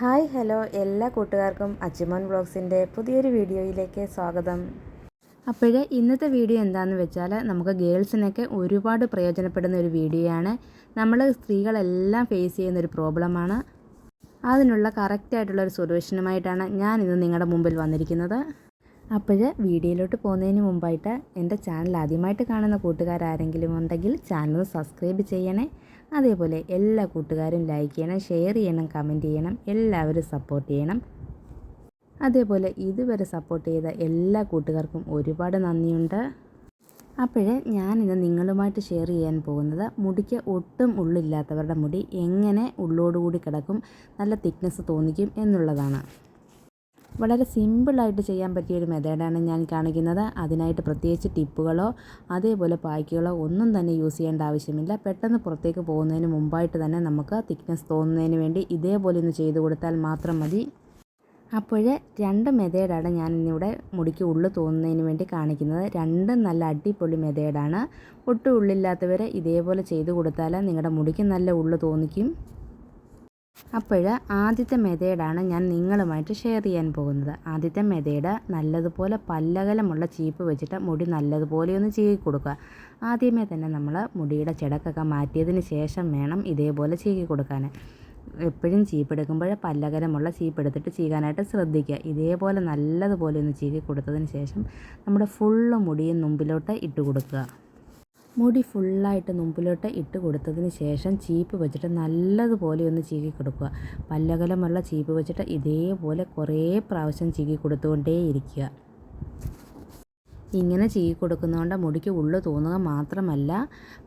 Hi hello എല്ലാ കൂട്ടുകാർക്കും അച്ചുമോൻ ബ്ലോഗ്സിന്റെ പുതിയൊരു വീഡിയോയിലേക്ക് സ്വാഗതം. അപ്പോഴേ ഇന്നത്തെ വീഡിയോ എന്താണെന്ന് വെച്ചാൽ നമുക്ക് ഗേൾസിനൊക്കെ ഒരുപാട് പ്രയോജനപ്പെടുന്ന ഒരു വീഡിയോയാണ്. നമ്മൾ സ്ത്രീകളെല്ലാം ഫേസ് ചെയ്യുന്ന ഒരു പ്രോബ്ലമാണ്. അതിനുള്ള കറക്റ്റായിട്ടുള്ള ഒരു സൊല്യൂഷനുമായിട്ടാണ് ഞാൻ ഇന്ന് നിങ്ങളുടെ മുമ്പിൽ വന്നിരിക്കുന്നത്. അപ്പോൾ വീഡിയോയിലോട്ട് പോകുന്നതിന് മുമ്പായിട്ട് എന്റെ ചാനൽ ആദ്യമായിട്ട് കാണുന്ന കൂട്ടുകാരാരെങ്കിലും ഉണ്ടെങ്കിൽ ചാനൽ സബ്സ്ക്രൈബ് ചെയ്യണേ. അതേപോലെ എല്ലാ കൂട്ടുകാരും ലൈക്ക് ചെയ്യണം ഷെയർ ചെയ്യണം കമന്റ് ചെയ്യണം എല്ലാവരും സപ്പോർട്ട് ചെയ്യണം. അതേപോലെ ഇതുവരെ സപ്പോർട്ട് ചെയ്ത എല്ലാ കൂട്ടുകാർക്കും ഒരുപാട് നന്ദിയുണ്ട്. അപ്പോഴേ ഞാനിന്ന് നിങ്ങളുമായിട്ട് ഷെയർ ചെയ്യാൻ പോകുന്നത് മുടിക്ക് ഒട്ടും ഉള്ളില്ലാത്തവരുടെ മുടി എങ്ങനെ ഉള്ളോടുകൂടി കിടക്കും നല്ല തിക്നെസ് തോന്നിക്കും എന്നുള്ളതാണ്. വളരെ സിമ്പിളായിട്ട് ചെയ്യാൻ പറ്റിയൊരു മെത്തേഡാണ് ഞാൻ കാണിക്കുന്നത്. അതിനായിട്ട് പ്രത്യേകിച്ച് ടിപ്പുകളോ അതേപോലെ പായ്ക്കുകളോ ഒന്നും തന്നെ യൂസ് ചെയ്യേണ്ട ആവശ്യമില്ല. പെട്ടെന്ന് പുറത്തേക്ക് പോകുന്നതിന് മുമ്പായിട്ട് തന്നെ നമുക്ക് തിക്നെസ് തോന്നുന്നതിന് വേണ്ടി ഇതേപോലെ ഒന്ന് ചെയ്ത് കൊടുത്താൽ മാത്രം മതി. അപ്പോൾ രണ്ട് മെതേഡാണ് ഞാൻ ഇന്നിവിടെ മുടിക്ക് ഉള്ളു തോന്നുന്നതിന് വേണ്ടി കാണിക്കുന്നത്. രണ്ടും നല്ല അടിപൊളി മെതേഡാണ് ഒട്ടും ഉള്ളില്ലാത്തവരെ ഇതേപോലെ ചെയ്ത് കൊടുത്താൽ നിങ്ങളുടെ മുടിക്ക് നല്ല ഉള്ളു തോന്നിക്കും. അപ്പോൾ ആദ്യത്തെ മെതേഡാണ് ഞാൻ നിങ്ങളുമായിട്ട് ഷെയർ ചെയ്യാൻ പോകുന്നത്. ആദ്യത്തെ മെതേഡ് നല്ലതുപോലെ പല്ലകലമുള്ള ചീപ്പ് വെച്ചിട്ട് മുടി നല്ലതുപോലെ ഒന്ന് ചീകി കൊടുക്കുക. ആദ്യമേ തന്നെ നമ്മൾ മുടിയുടെ ചിടക്കൊക്കെ മാറ്റിയതിന് ശേഷം വേണം ഇതേപോലെ ചീകി കൊടുക്കാൻ. എപ്പോഴും ചീപ്പെടുക്കുമ്പോൾ പല്ലകരമുള്ള ചീപ്പെടുത്തിട്ട് ചീകാനായിട്ട് ശ്രദ്ധിക്കുക. ഇതേപോലെ നല്ലതുപോലെ ഒന്ന് ചീകി കൊടുത്തതിന് ശേഷം നമ്മുടെ ഫുള്ള് മുടിയും മുമ്പിലോട്ട് ഇട്ട് കൊടുക്കുക. മുടി ഫുള്ളായിട്ട് മുമ്പിലോട്ട് ഇട്ട് കൊടുത്തതിന് ശേഷം ചീപ്പ് വെച്ചിട്ട് നല്ലതുപോലെ ഒന്ന് ചീകി കൊടുക്കുക. പല്ലകലമുള്ള ചീപ്പ് വെച്ചിട്ട് ഇതേപോലെ കുറേ പ്രാവശ്യം ചീകി കൊടുത്തുകൊണ്ടേ ഇരിക്കുക. ഇങ്ങനെ ചീകി കൊടുക്കുന്നതുകൊണ്ട് മുടിക്ക് ഉള്ളു തോന്നുക മാത്രമല്ല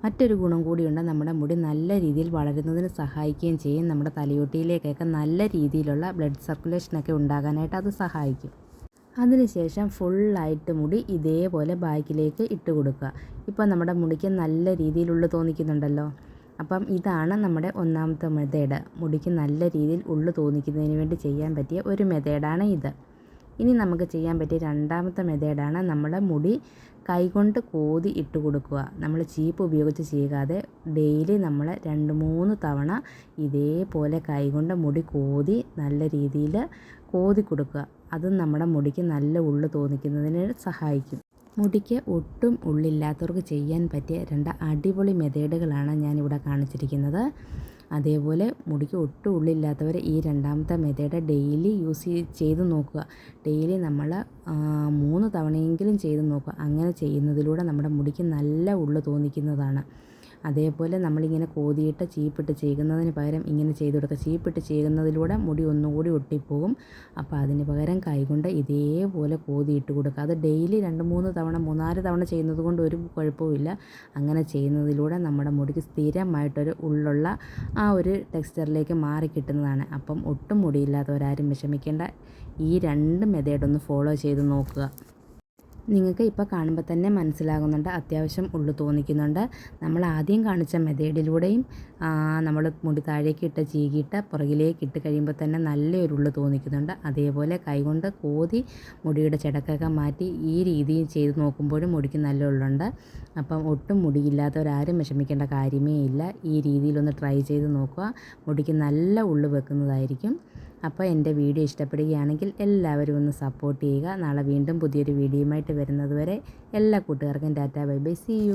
മറ്റൊരു ഗുണം കൂടിയുണ്ട്. നമ്മുടെ മുടി നല്ല രീതിയിൽ വളരുന്നതിന് സഹായിക്കുകയും ചെയ്യും. നമ്മുടെ തലയോട്ടിയിലേക്കൊക്കെ നല്ല രീതിയിലുള്ള ബ്ലഡ് സർക്കുലേഷനൊക്കെ ഉണ്ടാകാനായിട്ട് അത് സഹായിക്കും. അതിനുശേഷം ഫുള്ളായിട്ട് മുടി ഇതേപോലെ ബാക്കിലേക്ക് ഇട്ട് കൊടുക്കുക. ഇപ്പോൾ നമ്മുടെ മുടിക്ക് നല്ല രീതിയിലുള്ള തോന്നിക്കുന്നുണ്ടല്ലോ. അപ്പം ഇതാണ് നമ്മുടെ ഒന്നാമത്തെ മെത്തേഡ് മുടിക്ക് നല്ല രീതിയിൽ ഉള്ളു തോന്നിക്കുന്നതിന് വേണ്ടി ചെയ്യാൻ പറ്റിയ ഒരു മെത്തേഡാണ് ഇത്. ഇനി നമുക്ക് ചെയ്യാൻ പറ്റിയ രണ്ടാമത്തെ മെത്തേഡാണ് നമ്മുടെ മുടി കൈകൊണ്ട് കോതി ഇട്ട് കൊടുക്കുക. നമ്മൾ ചീപ്പ് ഉപയോഗിച്ച് ചെയ്യാതെ ഡെയിലി നമ്മൾ രണ്ട് മൂന്ന് തവണ ഇതേപോലെ കൈകൊണ്ട് മുടി കോതി നല്ല രീതിയിൽ കോതി കൊടുക്കുക. അതും നമ്മുടെ മുടിക്ക് നല്ല ഉള്ളു തോന്നിക്കുന്നതിന് സഹായിക്കും. മുടിക്ക് ഒട്ടും ഉള്ളില്ലാത്തവർക്ക് ചെയ്യാൻ പറ്റിയ രണ്ട് അടിപൊളി മെത്തേഡുകളാണ് ഞാനിവിടെ കാണിച്ചിരിക്കുന്നത്. അതേപോലെ മുടിക്ക് ഒട്ടും ഉള്ളില്ലാത്തവർ ഈ രണ്ടാമത്തെ മെത്തേഡ് ഡെയിലി യൂസ് ചെയ്ത് നോക്കുക. ഡെയിലി നമ്മൾ മൂന്ന് തവണയെങ്കിലും ചെയ്ത് നോക്കുക. അങ്ങനെ ചെയ്യുന്നതിലൂടെ നമ്മുടെ മുടിക്ക് നല്ല ഉള്ളു തോന്നിക്കുന്നതാണ്. അതേപോലെ നമ്മളിങ്ങനെ കോതിയിട്ട് ചീപ്പിട്ട് ചെയ്യുന്നതിന് പകരം ഇങ്ങനെ ചെയ്ത് കൊടുക്കുക. ചീപ്പിട്ട് ചെയ്യുന്നതിലൂടെ മുടി ഒന്നുകൂടി ഒട്ടിപ്പോകും. അപ്പോൾ അതിന് പകരം കൈകൊണ്ട് ഇതേപോലെ കോതിയിട്ട് കൊടുക്കുക. അത് ഡെയിലി രണ്ട് മൂന്ന് തവണ മൂന്നാൽ തവണ ചെയ്യുന്നത് കൊണ്ട് ഒരു കുഴപ്പമില്ല അങ്ങനെ ചെയ്യുന്നതിലൂടെ നമ്മുടെ മുടിക്ക് സ്ഥിരമായിട്ടൊരു ഉള്ളുള്ള ആ ഒരു ടെക്സ്ചറിലേക്ക് മാറി കിട്ടുന്നതാണ്. അപ്പം ഒട്ടും മുടിയില്ലാത്തവരാരും വിഷമിക്കേണ്ട. ഈ രണ്ട് മെതേഡൊന്ന് ഫോളോ ചെയ്ത് നോക്കുക. നിങ്ങൾക്ക് ഇപ്പോൾ കാണുമ്പോൾ തന്നെ മനസ്സിലാകുന്നുണ്ട് അത്യാവശ്യം ഉള്ളു തോന്നിക്കുന്നുണ്ട്. നമ്മൾ ആദ്യം കാണിച്ച മെതേഡിലൂടെയും നമ്മൾ മുടി താഴേക്ക് ഇട്ട് ചീകിയിട്ട് പുറകിലേക്ക് ഇട്ട് കഴിയുമ്പോൾ തന്നെ നല്ലൊരു ഉള്ളു തോന്നിക്കുന്നുണ്ട്. അതേപോലെ കൈകൊണ്ട് കോതി മുടിയുടെ ചടക്കൊക്കെ മാറ്റി ഈ രീതിയും ചെയ്ത് നോക്കുമ്പോഴും മുടിക്ക് നല്ല ഉള്ളുണ്ട്. അപ്പം ഒട്ടും മുടിയില്ലാത്തവരാരും വിഷമിക്കേണ്ട കാര്യമേ ഇല്ല. ഈ രീതിയിലൊന്ന് ട്രൈ ചെയ്ത് നോക്കുക. മുടിക്ക് നല്ല ഉള്ളു വെക്കുന്നതായിരിക്കും. അപ്പോൾ എന്റെ വീഡിയോ ഇഷ്ടപ്പെടുകയാണെങ്കിൽ എല്ലാവരും ഒന്ന് സപ്പോർട്ട് ചെയ്യുക. നാളെ വീണ്ടും പുതിയൊരു വീഡിയോയുമായിട്ട് വരുന്നത് വരെ എല്ലാ കൂട്ടുകാർക്കും tata bye bye. See you